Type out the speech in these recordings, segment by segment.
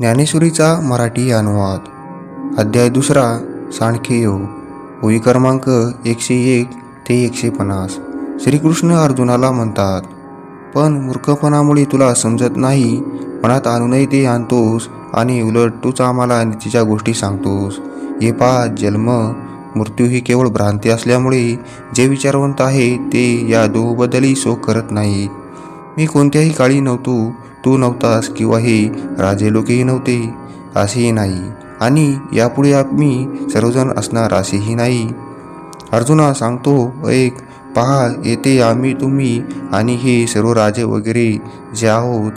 ज्ञानेश्वरीचा मराठी अनुवाद. अध्याय दुसरा सांडखेयो योग. ओळी क्रमांक एकशे एक ते एकशे पन्नास. श्रीकृष्ण अर्जुनाला म्हणतात पण मूर्खपणामुळे तुला समजत नाही मनात आणूनही ते आणतोस आणि उलट तूच आम्हाला नीतीच्या गोष्टी सांगतोस. हे पा जन्म मृत्यू ही केवळ भ्रांती असल्यामुळे जे विचारवंत आहे ते या दोहोबद्दलही शोक करत नाहीत. मी कोणत्याही काळी नव्हतो. तू नव्हतास किंवा हे राजे लोकही नव्हते. असेही नाही. आणि यापुढे आम्ही सर्वजण असणार असेही नाही. अर्जुना सांगतो ऐक पहा येथे आम्ही तुम्ही आणि हे सर्व राजे वगैरे जे आहोत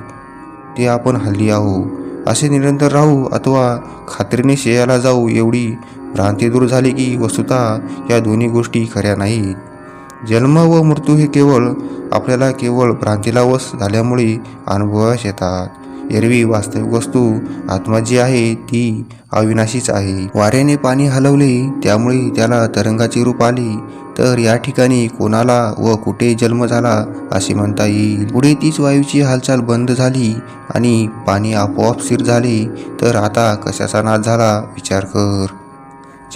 ते आपण हल्ली आहो असे निरंतर राहू अथवा खात्रीने शेयाला जाऊ एवढी भ्रांती दूर झाली की वस्तुतः या दोन्ही गोष्टी खऱ्या नाहीत. जन्म व मृत्यू हे केवळ आपल्याला केवळ भ्रांतीलावस झाल्यामुळे अनुभवास येतात. एरवी वास्तविक वस्तू आत्मा जी आहे ती अविनाशीच आहे. वाऱ्याने पाणी हलवले त्यामुळे त्याला तरंगाचे रूप आले. तर या ठिकाणी कोणाला व कुठे जन्म झाला असे म्हणता येईल. पुढे तीच वायूची हालचाल बंद झाली आणि पाणी आपोआप स्थिर झाले. तर आता कशाचा नाश झाला विचार कर.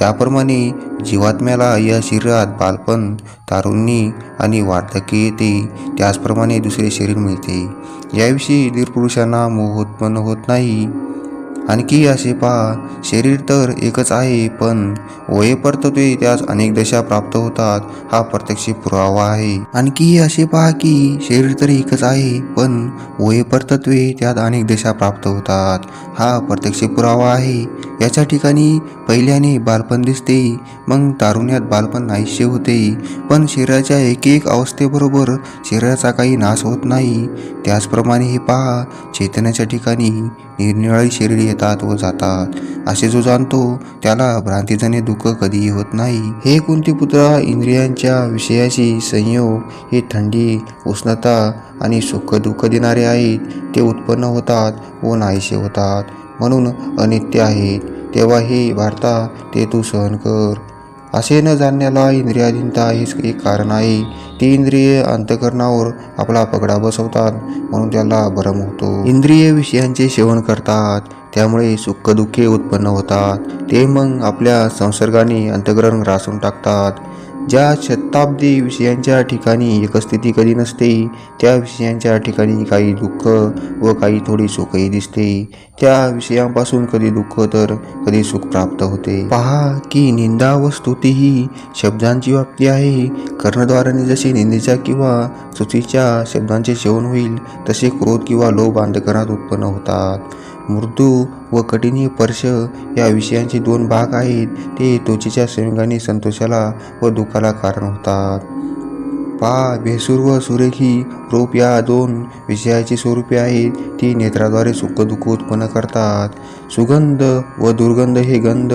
ज्याप्रमाणे जीवात्म्याला या शरीरात बालपण तारुण्य आणि वार्धक्य येते त्याचप्रमाणे दुसरे शरीर मिळते. याविषयी धीर पुरुषांना मोह उत्पन्न होत नाही. आणखी असे पहा शरीर तर एकच आहे पण वये परतत्वे त्यास अनेक दशा प्राप्त होतात हा प्रत्यक्ष पुरावा आहे. आणखी असे पहा की शरीर तर एकच आहे पण वये परतत्वे त्यात अनेक दशा प्राप्त होतात हा प्रत्यक्ष पुरावा आहे. याच्या ठिकाणी पहिल्याने बालपण दिसते मग तारुण्यात बालपण नाहीसे होते पण शरीराच्या एक एक अवस्थेबरोबर शरीराचा काही नाश होत नाही. त्याचप्रमाणे हे पहा चैतन्याच्या ठिकाणी निरनिराळी शरीर येतात व जातात. असे जो जाणतो त्याला भ्रांतीजने दुःख कधीही होत नाही. हे कोणते पुत्रा इंद्रियांच्या विषयाशी संयोग हे थंडी उष्णता आणि सुख दुःख देणारे आहेत ते उत्पन्न होतात व नाहीसे होतात. म्हणून अनित्य आहेत. तेव्हा हे भारता ते तू सहन कर. असे न जाणण्याला इंद्रियाधीनता हेच एक कारण आहे. ती इंद्रिये अंतकरणावर आपला पगडा बसवतात म्हणून त्याला भरम होतो. इंद्रिय विषयांचे सेवन करतात त्यामुळे सुखदुःखे उत्पन्न होतात. ते मग आपल्या संसर्गाने अंतकरण ग्रासून टाकतात. ज्या शताब्दी विषयांच्या ठिकाणी एकस्थिती कधी नसते त्या विषयांच्या ठिकाणी काही दुःख व काही थोडी सुखही दिसते. त्या विषयांपासून कधी दुःख तर कधी सुख प्राप्त होते. पहा की निंदा व स्तुती ही शब्दांची व्याप्ती आहे. कर्णद्वाराने जसे निंदेच्या किंवा स्तुतीच्या शब्दांचे सेवन होईल तसे क्रोध किंवा लोभ अंधकरणात उत्पन्न होतात. मृदू व कठीण स्पर्श या विषयांचे दोन भाग आहेत ते त्वचेच्या संयोगाने संतोषाला व दुःखाला कारण होतात. पा भेसूर व सुरेखी रूप या दोन विषयाची स्वरूपे आहेत. ती नेत्राद्वारे सुख दुःख उत्पन्न करतात. सुगंध व दुर्गंध हे गंध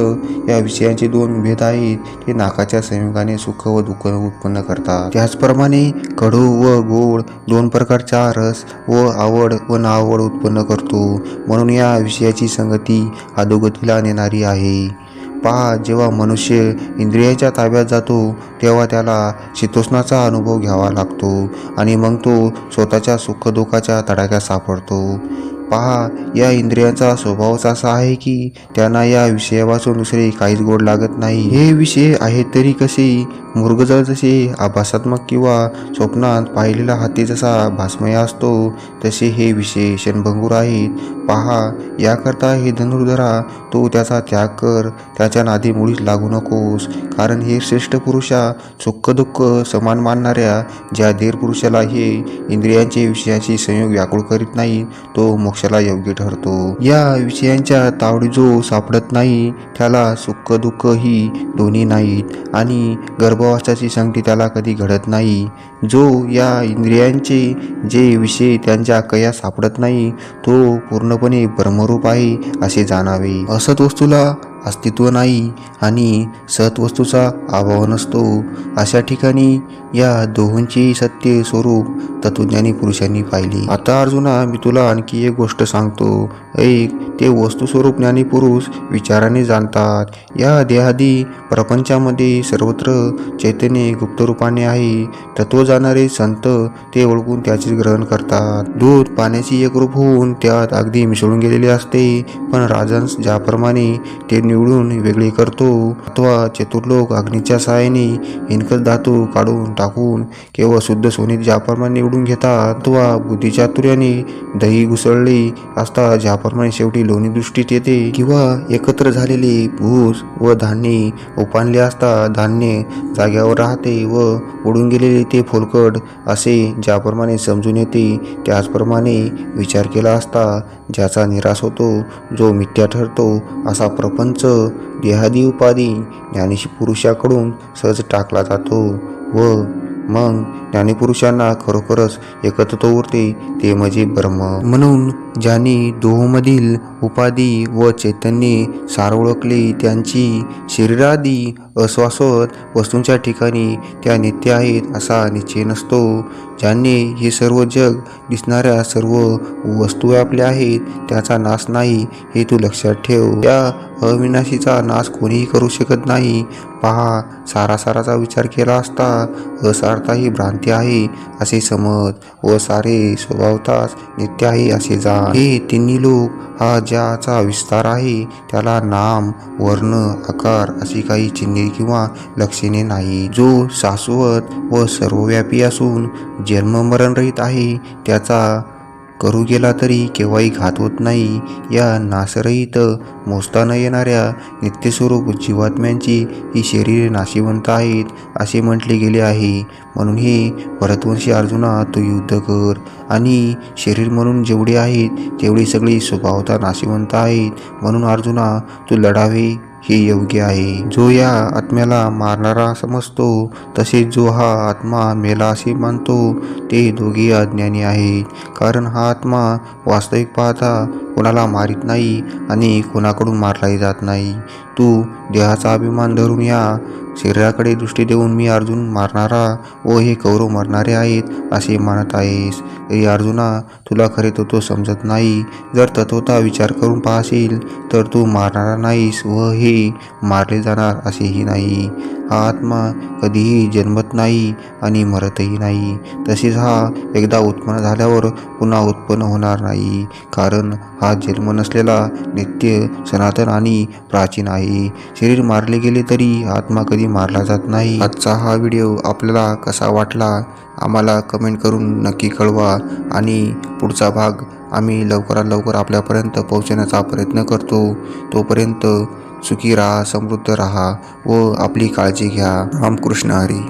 या विषयांचे दोन भेद आहेत. ते नाकाच्या संयोगाने सुख व दुःख उत्पन्न करतात. त्याचप्रमाणे कडू व गोड दोन प्रकारचा रस व आवड व नावड उत्पन्न करतो. म्हणून या विषयाची संगती अधोगतीला नेणारी आहे. पहा जेव्हा मनुष्य इंद्रियाच्या ताब्यात जातो तेव्हा त्याला शीतोष्णाचा अनुभव घ्यावा लागतो आणि मग तो स्वतःच्या सुखदुःखाच्या तडाख्यात सापडतो. पहा या इंद्रियांचा स्वभावच असा आहे की त्यांना या विषयापासून दुसरे काहीच गोड लागत नाही. हे विषय आहेत तरी कसे? मृगजळ जसे आभासात्मक किंवा स्वप्नात पाहिलेला हाती जसा भासमय असतो तसे हे विषय क्षणभंगूर आहेत. पहा याकरता हे धनुर्धरा तू त्याचा त्याग कर त्याच्या नादी मुळीच लागू नकोस. कारण हे श्रेष्ठ पुरुषा सुख दुःख समान मानणाऱ्या ज्या धीर पुरुषाला हे इंद्रियांचे विषयाशी संयोग व्याकुळ करीत नाही तो मोक्षाला योग्य ठरतो. या विषयांच्या तावडी जो सापडत नाही त्याला सुख दुःख ही दोन्ही नाहीत आणि गर्भावस्थाची संगती त्याला कधी घडत नाही. जो या इंद्रियांचे जे विषय त्यांच्या कया सापडत नाही तो पूर्णपणे ब्रह्मरूप आहे असे जाणावे. असत वस्तूला अस्तित्व नाही आणि सत्वस्तूचा अभाव नसतो. अशा ठिकाणी या दोहोंचे सत्य स्वरूप तत्वज्ञानी पुरुषांनी पाहिली. आता अर्जुना मी तुला आणखी एक गोष्ट सांगतो. एक ते वस्तुस्वरूप ज्ञानी पुरुष विचाराने जाणतात. या देहादी प्रपंचामध्ये सर्वत्र चैतन्य गुप्तरूपाने आहे. तत्व जाणारे संत ते ओळखून त्याचे ग्रहण करतात. दूध पाण्याची एकरूप होऊन त्यात अगदी मिसळून गेलेले असते. पण राजन्स ज्याप्रमाणे ते निवडून वेगळे करतो. अथवा चतुर्लोक अग्नीच्या सहाय्याने हिनकत धातू काढून टाकून केवळ शुद्ध सोने ज्याप्रमाणे निवडून घेतात अथवा बुद्धिचातुर्याने दही घुसळली असता ज्याप्रमाणे शेवटी लोणी दृष्टीत येते. किंवा एकत्र झालेले भूस व धान्य उपानले असता धान्य जाग्यावर राहते व उडून गेलेले ते फोलकड असे ज्याप्रमाणे समजून येते. त्याचप्रमाणे विचार केला असता ज्याचा निराश होतो जो मिथ्या ठरतो असा प्रपंच देहादी उपाधी ज्ञानेशी पुरुषाकडून सहज टाकला जातो व मग ज्ञानीपुरुषांना खरोखरच एकत्व उरते ते म्हणजे ब्रह्म. म्हणून ज्यांनी दोहोमधील उपाधी व चैतन्य सार ओळखले त्यांची शरीरादी अश्वासत वस्तूंच्या ठिकाणी त्या नित्य आहेत असा निश्चय नसतो. ज्यांनी हे सर्व जग दिसणाऱ्या सर्व वस्तू व्यापल्या आहेत त्याचा नाश नाही हे तू लक्षात ठेव. त्या अविनाशीचा नाश कोणीही करू शकत नाही. पहा सारा साराचा विचार केला असता असारता ही भ्रांती आहे असे समज. व सारे स्वभावताच नित्य आहे असे जा हे तिन्ही लोक हा ज्याचा विस्तार आहे त्याला नाम वर्ण आकार अशी काही चिन्हे किंवा लक्षणे नाही. जो शाश्वत व सर्वव्यापी असून जन्म मरणरहित आहे त्याचा करू गेला तरी केव्हाही घात होत नाही. या नासरहित मोजता न येणाऱ्या नित्यस्वरूप जीवात्म्यांची ही शरीरे नाशिवंत आहेत असे म्हटले गेले आहे. म्हणून हे भरतवंशी अर्जुना तू युद्ध कर आणि शरीर म्हणून जेवढे आहेत तेवढे सगळी स्वभावता नाशिवंत आहेत. म्हणून अर्जुना तू लढावे हे योग्य आहे. जो या आत्म्याला मारणारा समजतो तसेच जो हा आत्मा मेला असे मानतो ते दोघे अज्ञानी आहेत कारण हा आत्मा वास्तविक पाहता कोणाला मारित नाही आणि कोणाकडून मारलाही जात नाही. तू देहाचा अभिमान धरून या. शरीराकडे दृष्टी देऊन मी अर्जुन मारणारा. व हे कौरव मरणारे आहेत असे मानत आहेस. तरी अर्जुना तुला खरे तत्व समजत नाही. जर तत्वता विचार करून पाहशील तर तू मारणारा नाहीस व हे मारले जाणार असेही नाही. हा आत्मा कधीही जन्मत नाही आणि मरतही नाही. तसेच हा एकदा उत्पन्न झाल्यावर पुन्हा उत्पन्न होणार नाही. कारण हा जन्म नसलेला नित्य सनातन आणि प्राचीन आहे. आहे शरीर मारले गेले तरी आत्मा कधी मारला जात नाही. आजचा हा व्हिडिओ आपल्याला कसा वाटला? आम्हाला कमेंट करून नक्की कळवा. आणि पुढचा भाग आम्ही लवकरात लवकर आपल्यापर्यंत पोहोचण्याचा प्रयत्न करतो. तोपर्यंत सुखी राहा समृद्ध राहा व आपली काळजी घ्या. रामकृष्ण हरी.